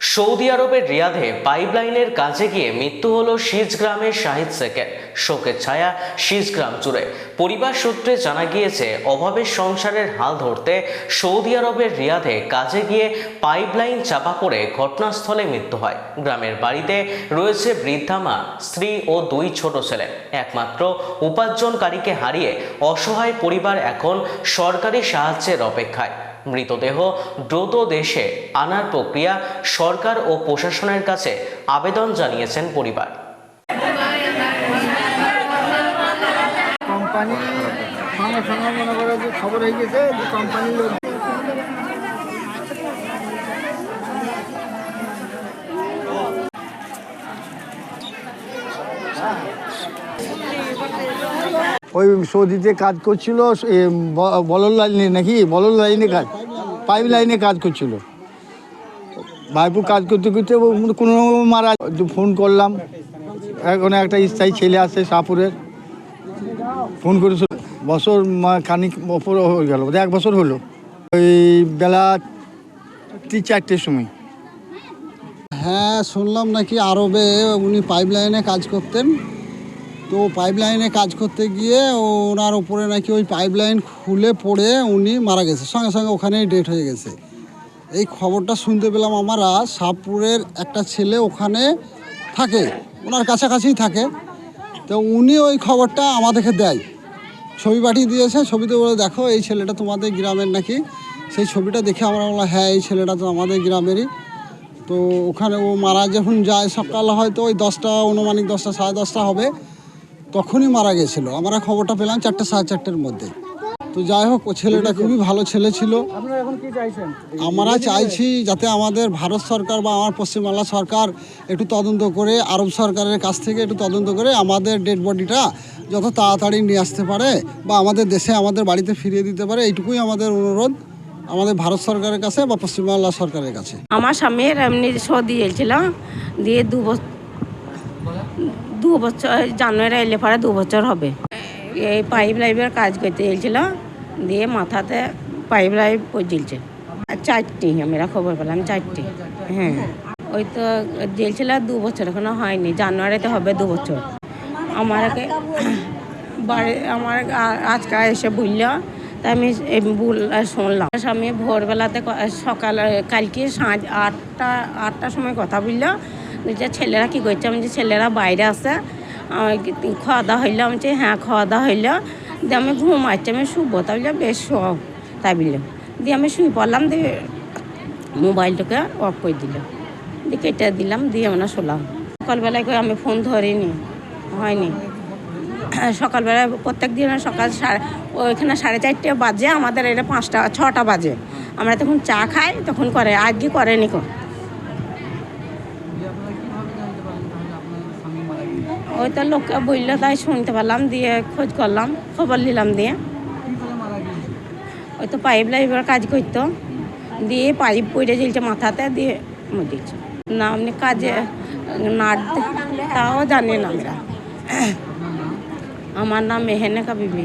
Saudi আরবের রিয়াধে পাইপলাইনের কাজে গিয়ে মৃত্যু হলো শীজ গ্রামের শাহিদ শেখের। শোকের ছায়া শীজ গ্রাম জুড়ে। পরিবার সূত্রে জানা গিয়েছে অভাবের সংসারের হাল ধরতে সৌদি আরবের রিয়াধে কাজে গিয়ে পাইপলাইন চাপা পড়ে ঘটনাস্থলে মৃত্যু হয়। গ্রামের বাড়িতে রয়েছে বৃদ্ধা মা, স্ত্রী ও দুই ছোট ছেলে। একমাত্র উপার্জনকারীকে হারিয়ে অসহায় পরিবার এখন সরকারি সাহায্যের অপেক্ষায়। মৃতদেহ দ্রুত দেশে আনার প্রক্রিয়া সরকার ও প্রশাসনের কাছে আবেদন জানিয়েছেন পরিবার। কোম্পানি সঙ্গে সঙ্গে মনে যে খবর হয়ে গেছে যে কোম্পানির লোক ওই সৌদিতে কাজ করছিল বলল লাইনে নাকি বলল লাইনে কাজ, পাইপ লাইনে কাজ করছিল। ভাইপু কাজ করতে করতে কোনো মারা ফোন করলাম। এখন একটা স্থায়ী ছেলে আছে সাপুরের। ফোন করেছিল বছর খানিক ওপর হয়ে গেল এক বছর হলো। ওই বেলা তিন চারটের সময়। হ্যাঁ শুনলাম নাকি আরবে উনি পাইপ লাইনে কাজ করতেন। তো পাইপ লাইনে কাজ করতে গিয়ে ওনার ওপরে নাকি ওই পাইপ লাইন খুলে পড়ে উনি মারা গেছে। সঙ্গে সঙ্গে ওখানেই ডেট হয়ে গেছে। এই খবরটা শুনতে পেলাম আমরা, শাহপুরের একটা ছেলে ওখানে থাকে, ওনার কাছাকাছিই থাকে। তো উনি ওই খবরটা আমাদেরকে দেয়। ছবি পাঠিয়ে দিয়েছে ছবিতে বলে, দেখো, এই ছেলেটা তোমাদের গ্রামের নাকি? সেই ছবিটা দেখে আমরা বললাম হ্যাঁ এই ছেলেটা তো আমাদের গ্রামেরই। তো ওখানে ও মারা যখন যায়, সকাল হয়তো ওই দশটা অনুমানিক দশটা, সাড়ে দশটা হবে। তখনই মারা গেছিল। আমরা খবরটা পেলাম চারটে সাড়ে চারটের মধ্যে। তো যাই হোক ও ছেলেটা খুবই ভালো ছেলে ছিল। আপনারা এখন কি চাইছেন? আমরা চাইছি যাতে আমাদের ভারত সরকার বা আমার পশ্চিমবাংলা সরকার একটু তদন্ত করে আরব সরকারের কাছ থেকে একটু তদন্ত করে আমাদের ডেড বডিটা যত তাড়াতাড়ি নিয়ে আসতে পারে বা আমাদের দেশে আমাদের বাড়িতে ফিরিয়ে দিতে পারে এইটুকুই আমাদের অনুরোধ আমাদের ভারত সরকারের কাছে বা পশ্চিমবাংলা সরকারের কাছে। আমার স্বামীর এমনি সর্দি এলছিল দিয়ে দু বছর দু বছর, জানুয়ারি এলে পরে দু বছর হবে। এই পাইপ লাইনের কাজ করতে এলছিল, দিয়ে মাথাতে পাইপ লাইন পড়ছিল চারটি, আমরা খবর পেলাম চারটি। হ্যাঁ ওই তো জেলছিল দু বছর, এখনও হয়নি, জানুয়ারিতে হবে দু বছর। আমার আগে বাড়ি, আমার আ- আজকে এসে বলল তাই আমি শুনলাম। আমি ভোরবেলাতে সকাল, কালকে সাঁঝ আটটা, আটটার সময় কথা বলল যে ছেলেরা কী করছে আমি যে ছেলেরা বাইরে আমার খাওয়া দাওয়া হইল? আমি হ্যাঁ খাওয়া দাওয়া হইল। দিয়ে আমি ঘুমাচ্ছি আমি শুবো। তা বলল বেশ শোও তাই বলল। দিয়ে আমি শুয়ে পড়লাম, দিয়ে মোবাইলটাকে অফ করে দিল। দিয়ে কেটে দিলাম, দিয়ে আমরা শোলাম। সকালবেলায় করে আমি ফোন ধরিনি, হয়নি। সকালবেলা প্রত্যেক দিন সকাল সাড়ে, ওইখানে সাড়ে চারটে বাজে, আমাদের এটা পাঁচটা, ছটা বাজে। আমরা তখন চা খাই, তখন করে আজকে করেনি কো। ওই তো লোককে বলল তাই শুনতে পারলাম দিয়ে খোঁজ করলাম খবর নিলাম দিয়ে। ওই তো পাইপ লাইনের কাজ করতো দিয়ে পাইপ পড়ে জ্বলছে মাথাতে দিয়ে মরিছে না আপনি কাজে নাট তাও জানি না আমরা। আমার নাম মেহেনেকা বিবি।